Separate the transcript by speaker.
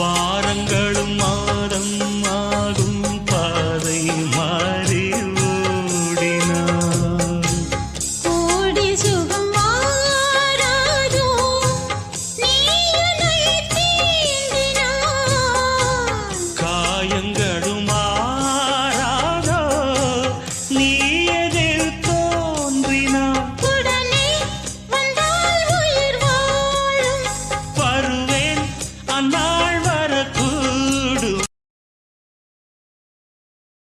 Speaker 1: வாரங்களும் மாதம் ஆகும் பாதை மாறி